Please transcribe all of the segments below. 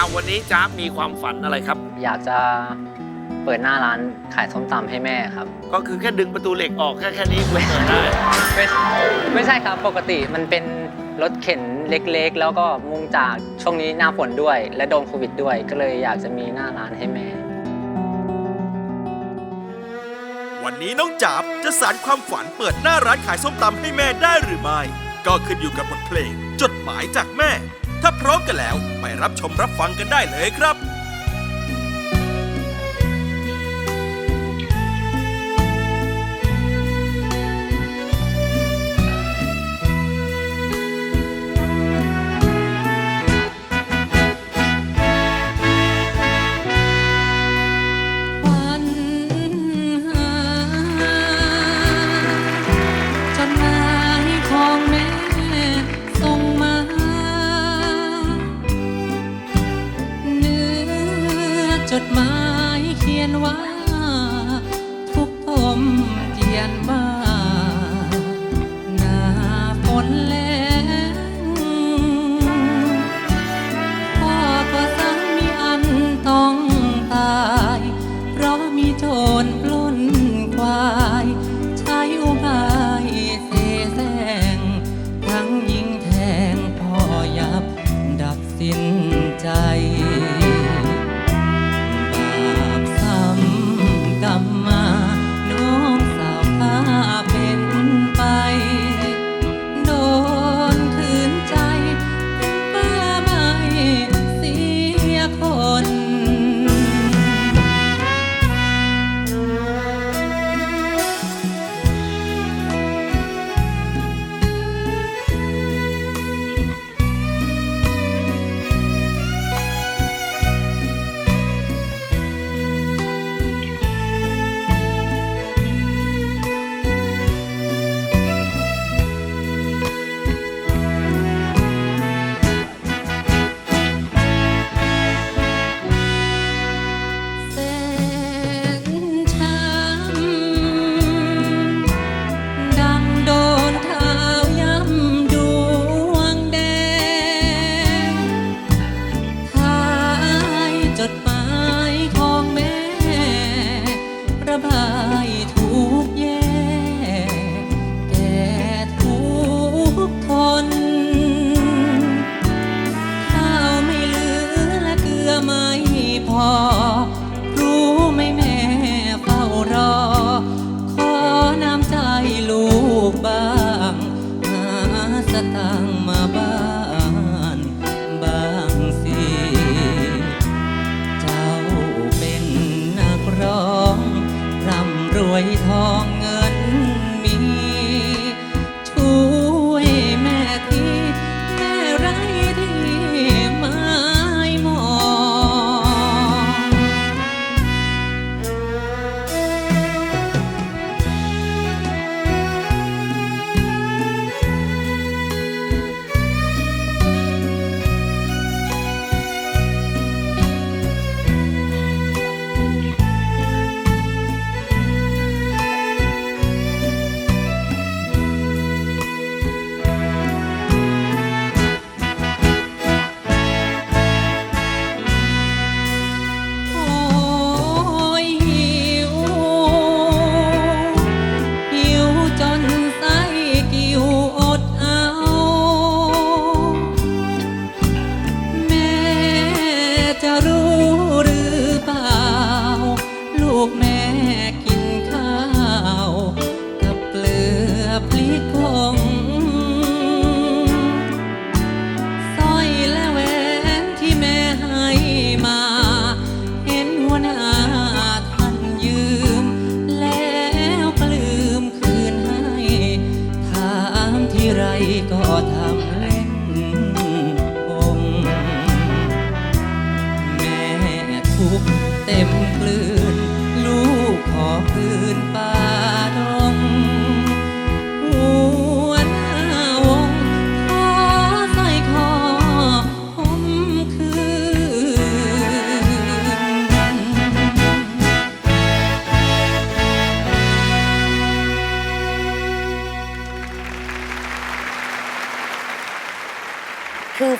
เอาวันนี้จ๊าบมีความฝันอะไรครับ อยากจะเปิดหน้าร้านขายส้มตำให้แม่ครับ ก็คือแค่ดึงประตูเหล็กออกแค่แค่นี้คุณเปิดได้ ไม่ไม่ใช่ครับปกติมันเป็นรถเข็นเล็กๆ แล้วก็มุ่งจากช่วงนี้หน้าฝนด้วย และโดนโควิดด้วย ก็เลยอยากจะมีหน้าร้านให้แม่ วันนี้น้องจาบจะสารความฝันเปิดหน้าร้านขายส้มตำให้แม่ได้หรือไม่ ก็ขึ้นอยู่กับบทเพลง จดหมายจากแม่ ถ้าพร้อมกันแล้วไปรับชมรับฟังกันได้เลยครับ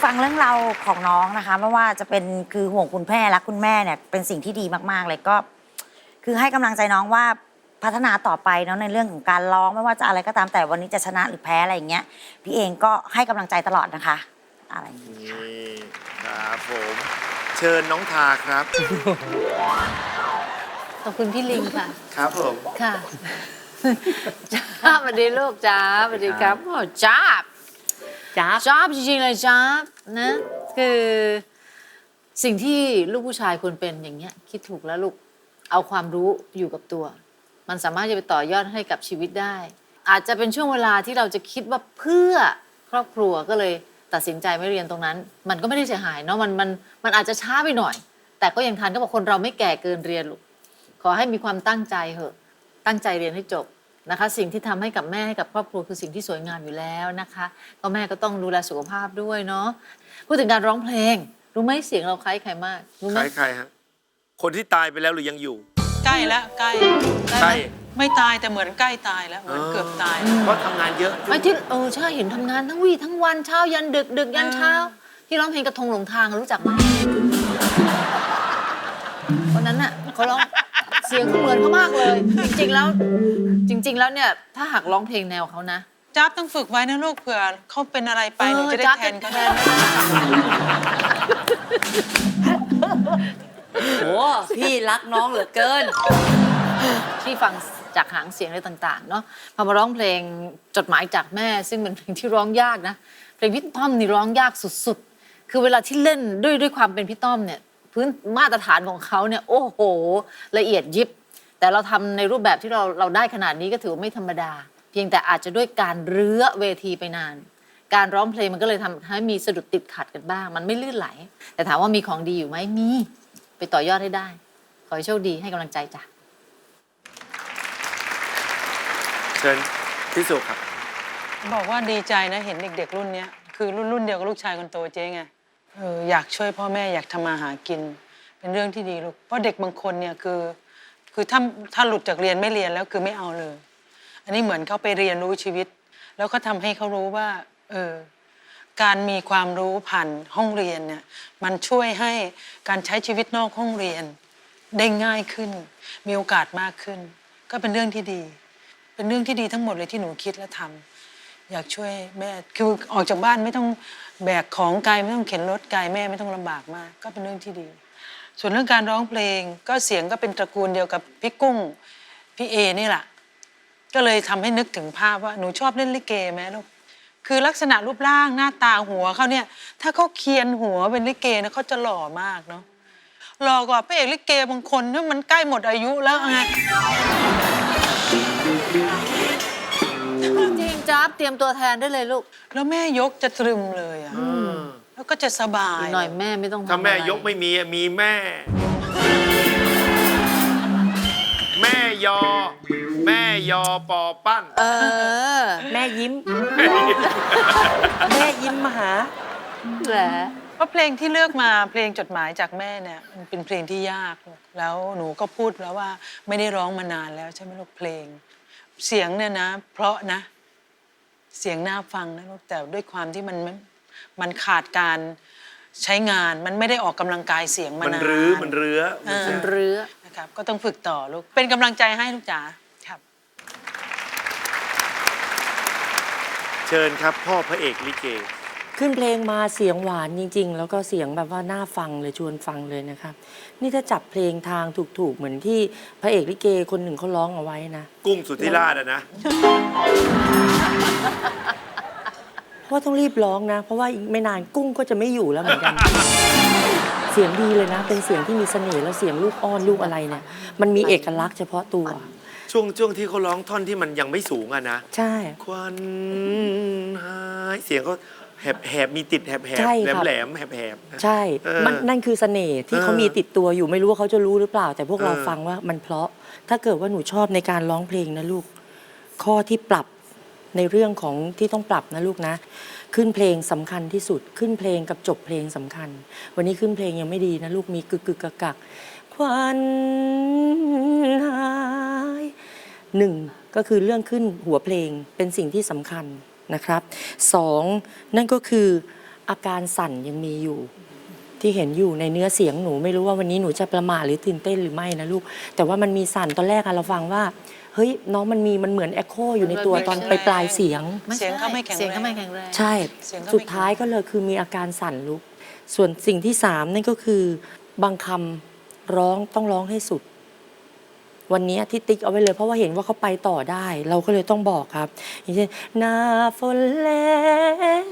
ฟังเรื่องเราวของน้องนะคะ ไม่ว่าจะเป็นคือห่วงคุณแม่รักคุณแม่เนี่ยเป็นสิ่งที่ดีมากๆ เลยก็ คือให้กำลังใจน้องว่าพัฒนาต่อไปเนาะในเรื่องของการร้องไม่ว่าจะอะไรก็ตามแต่วันนี้จะชนะหรือแพ้อะไรอย่างเงี้ยพี่เองก็ให้กำลังใจตลอดนะคะ อะไรอย่างเงี้ยค่ะนี่ครับผม เชิญน้องทาครับ ขอบคุณพี่ลิงค่ะ ครับผม ค่ะ จ้าบสวัสดีลูกจ้าบสวัสดีครับโอ้จ้าบ จ้าบจ้าบจริงๆเลยจ้าบนะ คือสิ่งที่ลูกผู้ชายควรเป็นอย่างเงี้ย คิดถูกแล้วลูกเอาความรู้อยู่กับตัว มันสามารถจะไปต่อยอดให้กับชีวิตได้ อาจจะเป็นช่วงเวลาที่เราจะคิดว่าเพื่อครอบครัวก็เลยตัดสินใจไม่เรียนตรงนั้น มันก็ไม่ได้เสียหายเนาะมันมันมันอาจจะช้าไปหน่อย แต่ก็ยังทันก็บอกคนเราไม่แก่เกินเรียนลูกขอให้มีความตั้งใจเหอะ ตั้งใจเรียนให้จบ นะคะ สิ่งที่ทำให้กับแม่ให้กับครอบครัวคือสิ่งที่สวยงามอยู่แล้วนะคะก็แม่ก็ต้องดูแลสุขภาพด้วยเนาะพูดถึงการร้องเพลง รู้ไหมเสียงเราคล้ายใครมากรู้ไหใคมรใครฮะคนที่ตายไปแล้วหรือยังอยู่ ใกล้แล้วใกล้ใกล้ไม่ตายแต่เหมือนใกล้ตายแล้วเหมือนเกือบตายเพราะทำงานเยอะไม่ที่เออใช่เห็นทำงานทั้งวี่ทั้งวันเช้ายันดึกดึกยันเช้า ที่ร้องเพลงกระทงหลงทางรู้จักไหมคนนั้นน่ะเขาร้อง เสียงเขาเหมือนเขามากเลย จริงๆแล้วจริง ๆ แล้วเนี่ยถ้าหากร้องเพลงแนวเขานะจ้าบต้องฝึกไว้นะลูกเผื่อเขาเป็นอะไรไปหนูจะได้เออแทนเขาแทได้นโอ้พี่รักน้องเหลือเกิน ที่ฟังจากหางเสียงอะไรต่างๆ เนาะพอมาร้องเพลงจดหมายจากแม่ ซึ่งเป็นเพลงที่ร้องยากนะเพลงพี่ต้อมนี่ร้องยากสุดๆ คือเวลาที่เล่นด้วยด้วยความเป็นพี่ต้อมเนี่ย พื้นมาตรฐานของเขาเนี่ยโอ้โห ละเอียดยิบ แต่เราทำในรูปแบบที่เราเราได้ขนาดนี้ก็ถือว่าไม่ธรรมดา เพียงแต่อาจจะด้วยการเรื้อเวทีไปนาน การร้องเพลงมันก็เลยทำให้มีสะดุดติดขัดกันบ้าง มันไม่ลื่นไหล แต่ถามว่ามีของดีอยู่ไหมมี ไปต่อยอดให้ได้ ขอให้โชคดีให้กำลังใจจ้ะเชิญที่สุครับ บอกว่าดีใจนะเห็นเด็กๆรุ่นเนี้ยคือรุ่นรุ่นเดียวกับลูกชายคนโตเจ๊ไง เอออยากช่วยพ่อแม่อยากทำมาหากิน เป็นเรื่องที่ดีลูกเพราะเด็กบางคนเนี่ยคือ คือถ้าถ้าหลุดจากเรียนไม่เรียนแล้วคือไม่เอาเลย อันนี้เหมือนเขาไปเรียนรู้ชีวิต แล้วก็ทำให้เขารู้ว่า เออการมีความรู้ผ่านห้องเรียนเนี่ยมันช่วยให้การใช้ชีวิตนอกห้องเรียน ได้ง่ายขึ้น มีโอกาสมากขึ้น ก็เป็นเรื่องที่ดี เป็นเรื่องที่ดีทั้งหมดเลยที่หนูคิดและทำ อยากช่วยแม่คือออกจากบ้านไม่ต้องแบกของไกลไม่ต้องเข็นรถไกลแม่ไม่ต้องลำบากมาก ก็เป็นเรื่องที่ดี ส่วนเรื่องการร้องเพลงก็เสียงก็เป็นตระกูลเดียวกับพี่กุ้งพี่เอนี่แหละก็เลยทำให้นึกถึงภาพว่าหนูชอบเล่นลิเกไหมลูกคือลักษณะรูปร่างหน้าตาหัวเขาเนี่ย ถ้าเขาเคียนหัวเป็นลิเกนะเขาจะหล่อมากเนาะหล่อกว่าพระเอกลิเกบางคนที่ยมันใกล้หมดอายุแล้วไง ตรียมตัวแทนได้เลยลูกแล้วแม่ยกจะตรึมเลยอะแล้วก็จะสบายอีกหน่อยแม่ไม่ต้องถ้าแม่ทำอะไรยกไม่มีมีแม่ แม่ยอ แม่ยอปอปั้น เออ แม่ยิ้ม แม่ยิ้มมาหาแหละเพราะเพลงที่เลือกมาเพลงจดหมายจากแม่เนี่ยมันเป็นเพลงที่ยากลูกแล้วหนูก็พูดแล้วว่าไม่ได้ร้องมานานแล้วใช่ไหมลูกเพลง เสียงเนี่ยนะ เพราะนะ เสียงน่าฟังนะลูกแต่ด้วยความที่มันมันมันขาดการใช้งานมันไม่ได้ออกกำลังกายเสียงมามันนานรื้อมันเรื้อเออมันเรือนะครับ ก็ต้องฝึกต่อลูกเป็นกำลังใจให้ลูกจ๋าครับ เชิญครับพ่อพระเอกลิเก ขึ้นเพลงมาเสียงหวานจริง ๆ แล้วก็เสียงแบบว่าน่าฟังเลยชวนฟังเลยนะครับ นี่ถ้าจับเพลงทางถูกๆ เหมือนที่พระเอกลิเกคนหนึ่งเขาร้องเอาไว้นะ กุ้งสุธิราชอะนะเพราะว่าต้องรีบร้องนะ เพราะว่าอีกไม่นานกุ้งก็จะไม่อยู่แล้วเหมือนกัน เสียงดีเลยนะ เป็นเสียงที่มีเสน่ห์แล้วเสียงลูกอ้อนลูกอะไรเนี่ย มันมีเอกลักษณ์เฉพาะตัว ช่วงช่วงที่เขาร้องท่อนที่มันยังไม่สูงอะนะ ใช่ ควันหายเสียงเขา แหบแหบมีติดแหบแหบใช่แหลครัมบ แหลมแหบแหบนะใช่เออมันนั่นคือเสน่ห์ที่เขาเออมีติดตัวอยู่ไม่รู้ว่าเขาจะรู้หรือเปล่า แต่พวกเราเออ ฟังว่ามันเพราะ ถ้าเกิดว่าหนูชอบในการร้องเพลงนะลูก ข้อที่ปรับในเรื่องของที่ต้องปรับนะลูกนะ ขึ้นเพลงสำคัญที่สุด ขึ้นเพลงกับจบเพลงสำคัญ วันนี้ขึ้นเพลงยังไม่ดีนะลูกมีกึกกึกกักกักควันหายหนึ่งก็คือเรื่องขึ้นหัวเพลงเป็นสิ่งที่สำคัญ นะครับสองนั่นก็คืออาการสั่นยังมีอยู่ ที่เห็นอยู่ในเนื้อเสียงหนูไม่รู้ว่าวันนี้หนูจะประมาทหรือตื่นเต้นหรือไม่นะลูก แต่ว่ามันมีสั่นตอนแรกอะเราฟังว่า เฮ้ยน้องมันมีมันเหมือนเอ็โคอยู่ในตัวตอนไปปลายๆเสียงไม่เสียงเขาไม่แข็งเสียงเขาแรงไม่แข็งแรง ใช่ เสียงก็ไม่ สุดท้ายก็เลยคือมีอาการสั่นลุกส่วนสิ่งที่สามนั่นก็คือบางคำร้องต้องร้องให้สุด วันนี้ที่ติ๊กเอาไว้เลยเพราะว่าเห็นว่าเขาไปต่อได้ เราก็เลยต้องบอกครับ อย่างเช่นหนาฝนแรง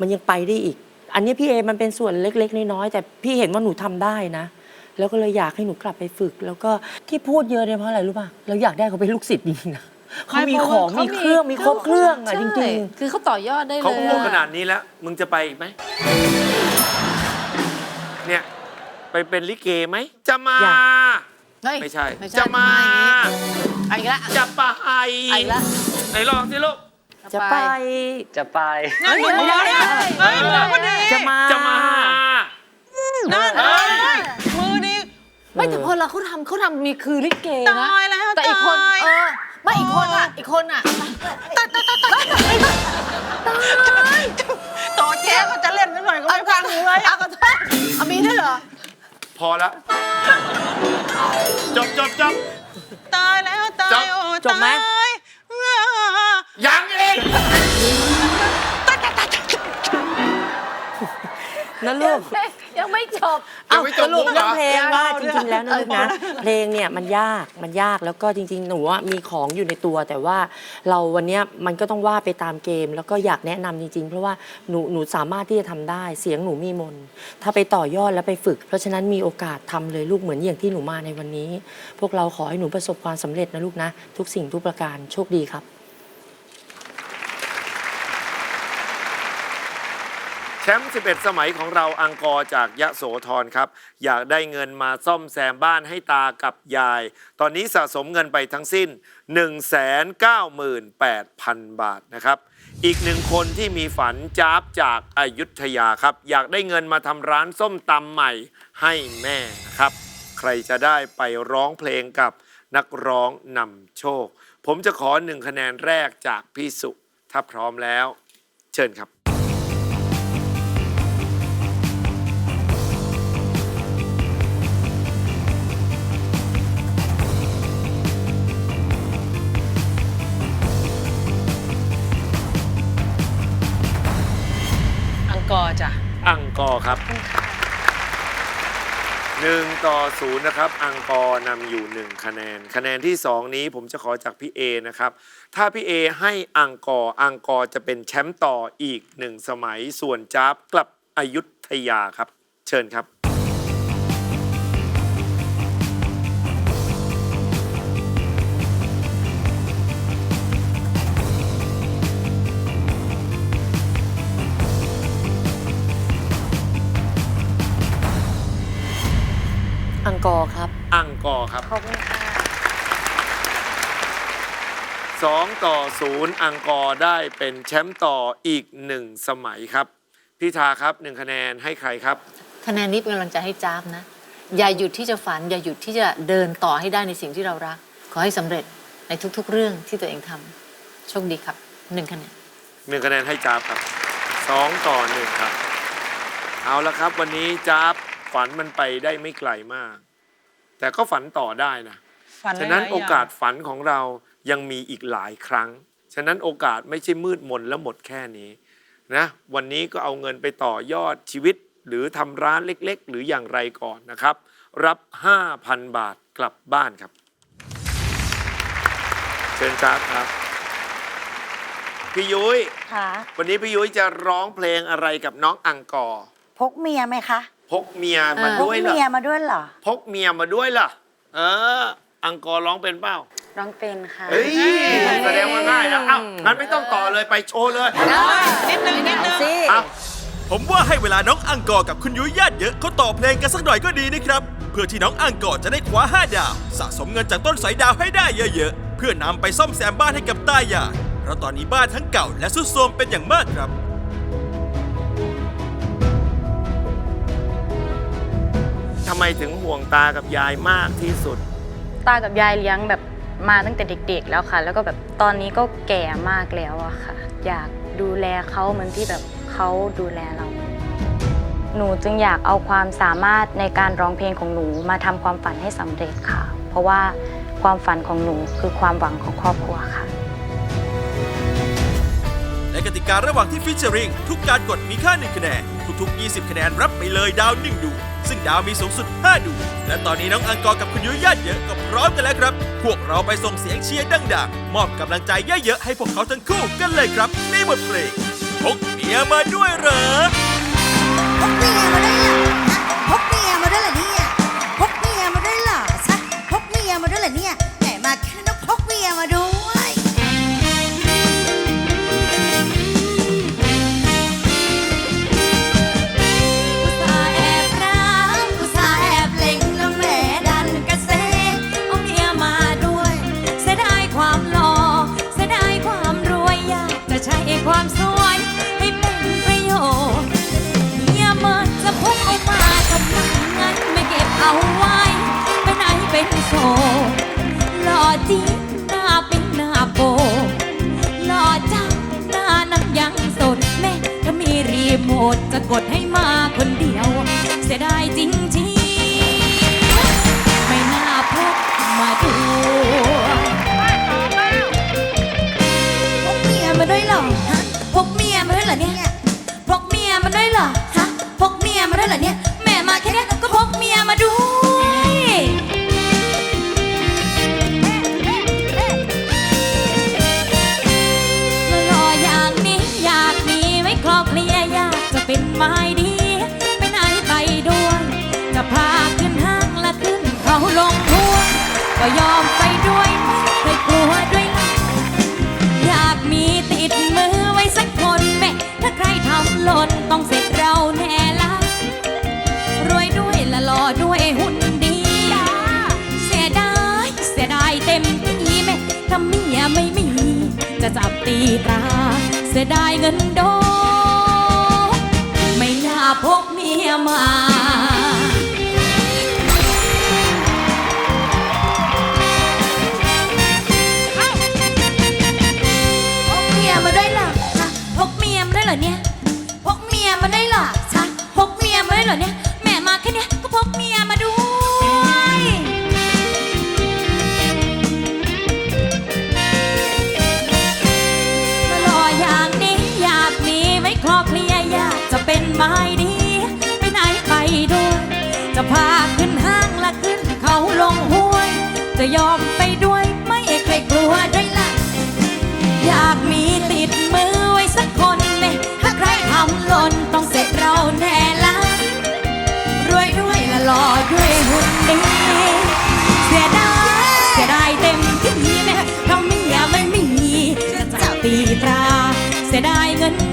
มันยังไปได้อีก อันนี้พี่เอมันเป็นส่วนเล็ก ๆ น้อยๆแต่พี่เห็นว่าหนูทำได้นะ แล้วก็เลยอยากให้หนูกลับไปฝึก แล้วก็ที่พูดเยอะเนี่ยเพราะอะไรรู้ป่ะเราอยากได้เขาเป็นลูกศิษย์จริงๆนะเขามีของมีเครื่องมีครบเครื่องอะจใช่ริงๆ คือเขาต่อยอดได้เลยเขาพูดอะขนาดนี้แล้ว มึงจะไปอีกไหมเนี่ย ไปเป็นลิเกไหม จะมา อยาก เฮ้ยไม่ใช่ไม่ใช่จะมาไอ้ละจะไปไอ้ละไหนลองสิลูก จะไป จะไป นั่นหนูบอกเนี่ยเฮ้ยมือพอดีจะมา จะมา นั่นเอ้ยมือนี้ไม่แต่พอเราเขาทำเขาทำมีคือลิเกนะตายแล้วแต่อีกคนตาย เออไม่อีกคนอะอีกคนอะต่อเจ๊ก็จะเล่นสักหน่อยก็ไม่ฟังหนูเลยเอาขอโทษเอามีด้วยเหรอ พอแล้วจบจบจบ ตายแล้วตายโอ้จบไหม ตายยังเองนะลูก ยังไม่จบยังไม่จสบรุมุปกเหรเรื่องอเพลงว่าเอาจเรื่องริงๆแล้วนะลูกนะเอาเพลงเนี่ยมันยากมันยากแล้วก็จริง ๆ หนูว่ามีของอยู่ในตัว แต่ว่าเราวันเนี้ยมันก็ต้องว่าไปตามเกม แล้วก็อยากแนะนำจริง ๆ เพราะว่าหนูหนูสามารถที่จะทำได้เสียงหนูมีมนต์ถ้าไปต่อยอดแล้วไปฝึก เพราะฉะนั้นมีโอกาสทำเลยลูกเหมือนอย่างที่หนูมาในวันนี้ พวกเราขอให้หนูประสบความสำเร็จนะลูกนะ ทุกสิ่งทุกประการโชคดีครับ แช มป์ 11 สมัยของเราอังกอร์จากยะโสธรครับ อยากได้เงินมาซ่อมแซมบ้านให้ตากับยาย ตอนนี้สะสมเงินไปทั้งสิ้น 198,000 บาทนะครับ อีกหนึ่งคนที่มีฝันจ้าบจากอายุทยาครับ อยากได้เงินมาทำร้านส้มตำใหม่ให้แม่นะครับ ใครจะได้ไปร้องเพลงกับนักร้องนำโชค ผมจะขอหนึ่งคะแนนแรกจากพี่สุ ถ้าพร้อมแล้ว เชิญครับ กอร์ครับหนึ่งต่อศูนย์นะครับ อังกอร์นำอยู่หนึ่งคะแนน คะแนนที่สองนี้ผมจะขอจากพี่เอนะครับ ถ้าพี่เอให้อังกอร์อังกอร์จะเป็นแชมป์ต่ออีกหนึ่งสมัย ส่วนจ๊าบกลับอยุธยาครับ เชิญครับ กอร์ครับ อังกอร์ครับ ขอบคุณค่ะสองต่อศูนย์อังกอร์ได้เป็นแชมป์ต่ออีกหนึ่งสมัยครับพี่ทาครับหนึ่งคะแนนให้ใครครับ คะแนนนี้เป็นกำลังใจให้จ้าบนะ อย่าหยุดที่จะฝัน อย่าหยุดที่จะเดินต่อให้ได้ในสิ่งที่เรารัก ขอให้สำเร็จในทุกๆ เรื่องที่ตัวเองทำโชคดีครับหนึ่งคะแนนหนึ่งคะแนนให้จ๊าบครับสองต่อหนึ่งครับ เอาละครับ วันนี้จ๊าบฝันมันไปได้ไม่ไกลมาก แต่ก็ฝันต่อได้นะ ฝันฉะนั้นหลยๆโอกาสฝันของเรายังมีอีกหลายครั้ง ฉะนั้นโอกาสไม่ใช่มืดมนแล้วหมดแค่นี้นะวันนี้ก็เอาเงินไปต่อยอดชีวิต หรือทำร้านเล็ก ๆ หรืออย่างไรก่อนนะครับ รับ 5,000 บาทกลับบ้านครับ เชิญจ๊าบครับพี่ยุ้ยค่ะ วันนี้พี่ยุ้ยจะร้องเพลงอะไรกับน้องอังกอร์ พกเมียไหมคะ พกเมียมาอ่าพกด้วยเหรอ เมียมาด้วยเหรอ พกเมียมาด้วยล่ะเออ อังกอร์ร้องเป็นเปล่า ร้องเป็นค่ะ เฮ้ย แสดงว่าง่ายนะเอ้างั้นไม่ต้องต่อเลยไปโชว์เลยนิดนึงนิดนึงเอ้าผมว่าให้เวลาน้องอังกอร์กับคุณยุ้ยญาติเยอะเขาต่อเพลงกันสักหน่อยก็ดีนะครับ เพื่อที่น้องอังกอร์จะได้คว้า5ดาว สะสมเงินจากต้นสายดาวให้ได้เยอะๆ เพื่อนำไปซ่อมแซมบ้านให้กับตายายเพราะตอนนี้บ้านทั้งเก่าและสุดโทรมเป็นอย่างมากครับ ทำไมถึงห่วงตากับยายมากที่สุด ตากับยายเลี้ยงแบบมาตั้งแต่เด็ก ๆ แล้วค่ะ แล้วก็แบบตอนนี้ก็แก่มากแล้วอะค่ะ อยากดูแลเขาเหมือนที่แบบเขาดูแลเรา หนูจึงอยากเอาความสามารถในการร้องเพลงของหนูมาทำความฝันให้สำเร็จค่ะ เพราะว่าความฝันของหนูคือความหวังของครอบครัวค่ะ และกติการะหว่างที่ฟิชเชอริงทุกการกดมีค่า 1 คะแนน ทุก ๆ 20 คะแนนรับไปเลยดาว 1ดวงซึ่งดาวมีสูงสุด 5ดวงและตอนนี้น้องอังกอร์กับคุณยุ้ยญาติเยอะก็พร้อมกันแล้วครับ พวกเราไปส่งเสียงเชียร์ดังๆ มอบกำลังใจเยอะๆให้พวกเขาทั้งคู่กันเลยครับในบทเพลงพกเมียมาด้วยเหรอพกเมียมาด้วยเหรอฮะพกเมียมาด้วยเหรอเนี่ยพกเมียมาด้วยเหรอซะพกเมียมาด้วยเหรอเนี่ย ก็ยอมไปด้วยไม่กลัวด้วย อยากมีติดมือไว้สักคนแม่ถ้าใครทำหล่นต้องเสร็จเราแน่ละรวยด้วยละหล่อด้วยหุ่นดี เสียดายเสียดายเต็มที่แม่ถ้าเมียไม่มี จะจับตีตรา เสียดายเงินโด ไม่น่าพกเมียมา จะยอมไปด้วยไม่เคยกลัวด้วยล่ะ อยากมีติดมือไว้สักคนไหมถ้าใครทำหล่นต้องเสร็จเราแน่ละรวยด้วยละหล่อด้วยหุ่นดีเสียดายเสียดายเต็มที่แม่เพราะเมียไม่มีจะจับตีตรา เสียดายเงิน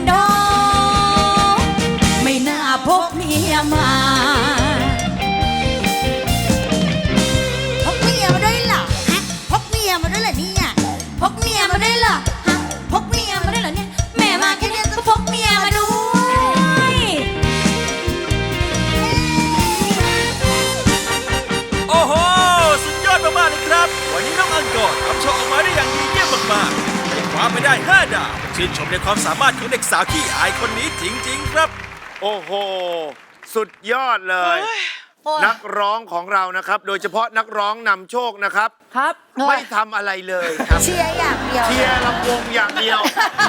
มียมาด้วยเหรอเนี่ยพกเมียมาด้วยเหรอฮะพกเมียมาด้วยเหรอเนี่ยแม่มาแค่เนี้ยก็พกเมียมาด้วยโอ้โห สุดยอดมากๆเลยครับ วันนี้น้องอังกอร์ทำโชว์ออกมาได้อย่างดีเยี่ยมมากๆได้คว้าไปได้ 5 ดาว ชื่นชมในความสามารถของเด็กสาวขี้อายคนนี้จริงๆครับ โอ้โห สุดยอดเลย นักร้องของเรานะครับ โดยเฉพาะนักร้องนำโชคนะครับ ครับ ไม่ทำอะไรเลยครับเชียร์อย่างเดียว เชียร์ลำวงอย่างเดียว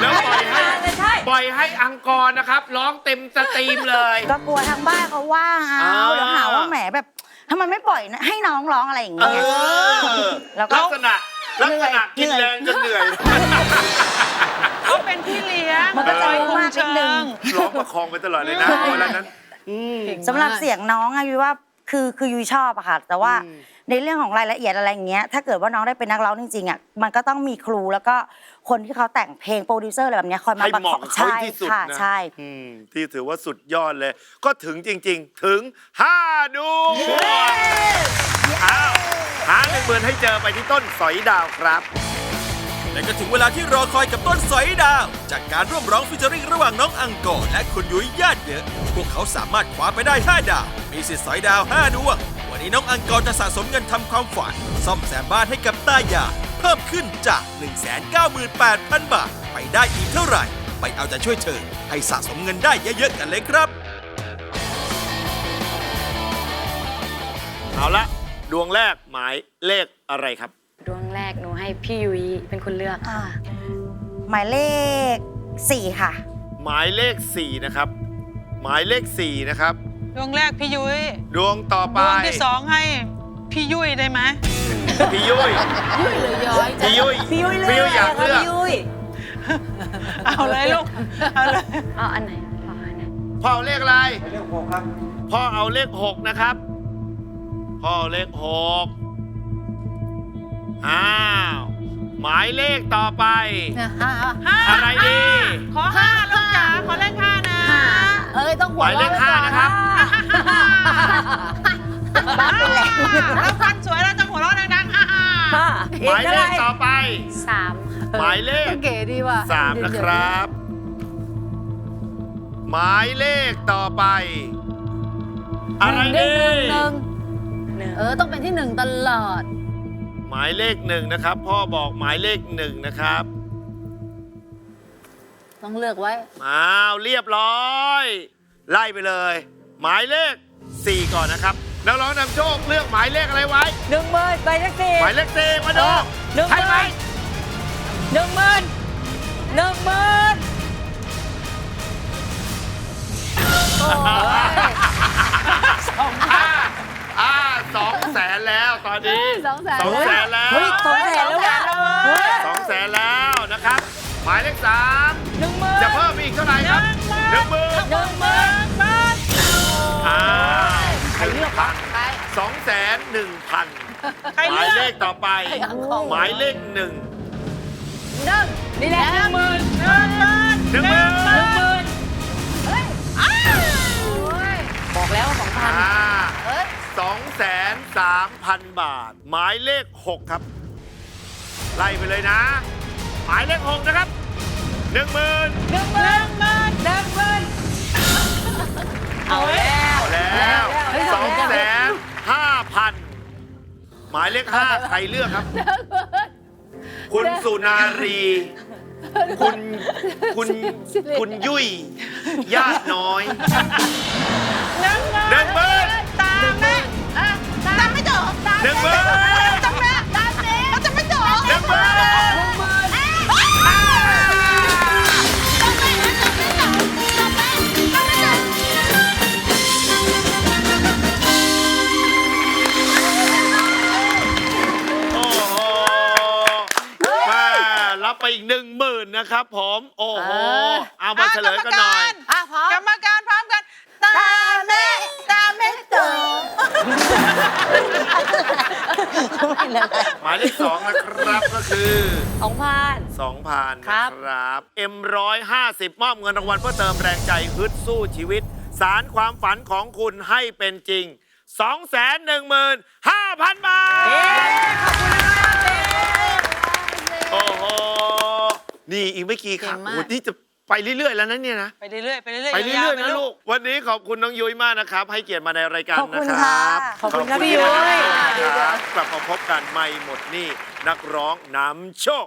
แล้วปล่อยให้ใช่ ปล่อยให้อังกอร์นะครับ ร้องเต็มสตรีมเลย ก็กลัวทางบ้านเขาว่าเอาอ่าเดี๋ยวหาว่าแหมแบบทำไมไม่ปล่อยนะให้น้องร้องอะไรอย่างเอเงี้ย อแล้วก็ลักษณะลักษณะเหนื่กินอยแรงจนเหนื่อยเขาเป็นพี่เลี้ยงมันก็จะคอยคุมากนิเชิดนึงงร้องประคองไปตลอดเลยนะใช่เวลานั้น สำหรับเสียงน้องอะยุ้ยว่า คือคือยุ้ยชอบอะค่ะแต่ว่าอืมในเรื่องของรายละเอียดอะไรอย่างเงี้ยถ้าเกิดว่าน้องได้เป็นนักร้องจริงๆอะมันก็ต้องมีครูแล้วก็คนที่เขาแต่งเพลงโปรดิวเซอร์อะไรแบบเนี้ยคอยมาให้ประเหกอมาะบกับเขาใช่ที่สุดค่ะนะใช่ อืมที่ถือว่าสุดยอดเลย ก็ถึงจริง ๆ ถึง 5 ดวงอ้าวหาหนึ่งหมื่นให้เจอไปที่ต้นสอยดาวครับ และก็ถึงเวลาที่รอคอยกับต้นสอยดาว จากการร่วมร้องฟิชเจอริงระหว่างน้องอังกอร์และคุณยุ้ยญาติเยอะ พวกเขาสามารถคว้าไปได้ 5 ดาว มีสิทธิ์สอยดาว 5 ดวง วันนี้น้องอังกอร์จะสะสมเงินทำความฝัน ซ่อมแซมบ้านให้กับตายายเพิ่มขึ้นจาก 198,000 บาท ไปได้อีกเท่าไหร่ ไปเอาใจช่วยเธอให้สะสมเงินได้เยอะๆกันเลยครับ เอาละดวงแรกหมายเลขอะไรครับ พี่ยุ้ยเป็นคนเลือกอ่าหมายเลขสี่ค่ะ หมายเลข 4 นะครับ หมายเลข 4 นะครับ ดวงแรกพี่ยุ้ยดวงต่อดไป วงที่สองให้พี่ยุ้ยได้ไหมพี่ยุ้ยยุ่ยหรือย้อยจ้ะพี่ยุ้ยพี่ยุ้ยเลือกพี่ยุ้ยอยากค่ะเลือกพี่ยุ้ยเอาเลยลูกเอาเลยเอาอันไหนเอาอันไหนพ่อเอาเลขอะไรเลขหกครับพ่อเอาเลขหกนะครับพ่อเอาเลขหก อ้าว หมายเลขต่อไป ห้าอะไรดี ขอห้าลูกจ๋าขอเลขห้านะ เอ้ยต้องหัหวมายเลขห้านะครับ บ้าไปแล้วแล้วฟันสวยเราจะหัวเราะดังๆฮ่าฮ่าค่ะหมายเลขต่อไป สามค่ะหมายเลข เก๋ดีว่ะสามนะครับ หมายเลขต่อไป อะไรหดีนึ่งหนึ่งหนึ่งเออต้องเป็นที่หนึ่งตลอด หมายเลขหนึ่งนะครับ พ่อบอกหมายเลขหนึ่งนะครับต้องเลือกไว้ อ้าวเรียบร้อย ไล่ไปเลย หมายเลข 4 ก่อนนะครับนักร้องนำโชคเลือกหมายเลขอะไรไว้ หนึ่งหมื่นใบเลขสี่หมายเลขสี่มาดูหนึ่งหใช่ไหมมื่นหนึ่งหมื่นหนึ่งหมื่นอ่าอ่า สองแสนแล้วตอนนี้สองแสนสองแสนแล้วเฮ้ยสองแสนแล้วว่ะเฮ้ยสองแสนแล้วนะครับ หมายเลขสามหนึ่งหมื่นจะเพิ่มอีกเท่าไหร่ครับหนึ่งหมื่นหนึ่งหมื่นบาทอ่าใครเลือกวะไปสองแสนหนึ่งพันใครหมายเลืเลอกขต่อไป หมายเลขหนึ่งหนึ่งนี่แหละหนึ่งหมื่นหนึ่งหมื่นหนึ่งหมื่นหนึ่งหมื่นโอ้ยบอกแล้วสองพัน อ่าเอ้ยสองแสนสามพันบาท หมายเลขหกครับ ไล่ไปเลยนะ หมายเลขหกนะครับหนึ่งหมื่นหนึ่งหมื่นหนึ่งหมื่นหนึ่งหมื่นเอาแล้วแล้วเฮ้ยสองแสนห้าพันหมายเลขห้าใครเลือกครับ คุณสุนารี คุณคุณคุณยุ้ยญาติน้อยหนึ่งหมื่นตาม หนึ่งหมื่นจำแม่ตามเจ๊จะไม่จบหนึ่งหมื่นโอ้โหมารับไปอีกหนึ่งหมื่นนะครับผม โอ้โห เอามาเฉลยกันหน่อย อะพร้อมกรรมก หมายเลขสองนะครับก็คือสองพัน2,000ครันะบ ครับ M150 มอบเงินรางวัลเพื่อเติมแรงใจฮึดสู้ชีวิต สารความฝันของคุณให้เป็นจริง 215,000 บาท โอ้โห นี่อีกไม่กี่ครั้งเก่งมาก โอ้โหนี่จะ ไปเรื่อยๆแล้วนะเนี่ยนะไปเรื่อยๆไปเรื่อยๆไปเรื่วอยๆๆนะลูกวันนี้ขอบคุณน้องยุ้ยมากนะครับ ให้เกียรติมาในรายการขอบคุณนะคค่ะรับขอบคุณครับพี่ยุ้ย ครับกลับมาพบกันไม่หมดหนี่นักร้องนำโชค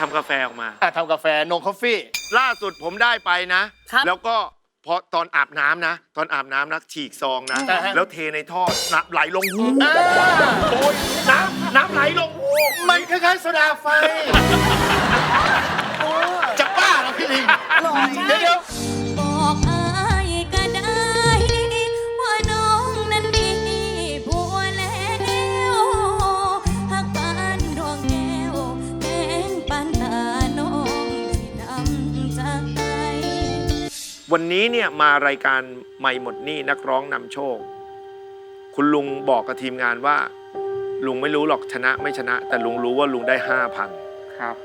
ทำกาแฟออกมา อะทำกาแฟนงคอฟฟี่ ล่าสุดผมได้ไปนะ ครับ แล้วก็พอตอนอาบน้ำนะ ตอนอาบน้ำนะฉีกซองนะ อ่าฮะ แล้วเทในท่อน้ำไหลลงหูโอ้ยน้ำน้ำไหลลงหูมันคล้ายๆโซดาไฟจะบ้าเหรอพี่ลิง เดี๋ยว วันนี้เนี่ยมารายการไม่หมดหนี่นักร้องนำโชค คุณลุงบอกกับทีมงานว่า ลุงไม่รู้หรอกชนะไม่ชนะ แต่ลุงรู้ว่าลุงได้ห้าพันครับ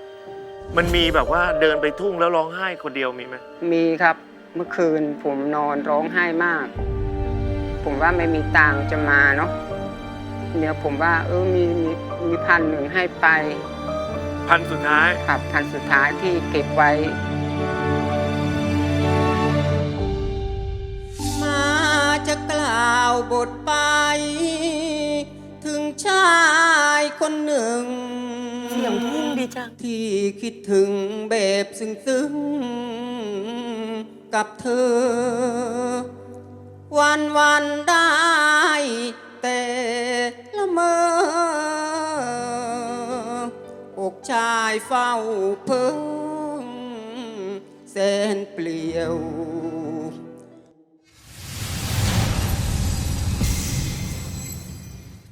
มันมีแบบว่าเดินไปทุ่งแล้วร้องไห้คนเดียวมีไหมมีครับเมื่อคืนผมนอนร้องไห้มาก ผมว่าไม่มีตังค์จะมาเนาะเดี๋ยวผมว่า เออมีมีมีพันหนึ่งให้ไป พันสุดท้าย ครับพันสุดท้ายที่เก็บไว้าวบทไป ถึงชายคนหนึ่ง เสียงทุ่งดีจัง ที่คิดถึงแบบซึ้งๆกับเธอ วันวันๆได้แต่ละเมอ อกชายเฝ้าเพิ่งแสนเปลี่ยว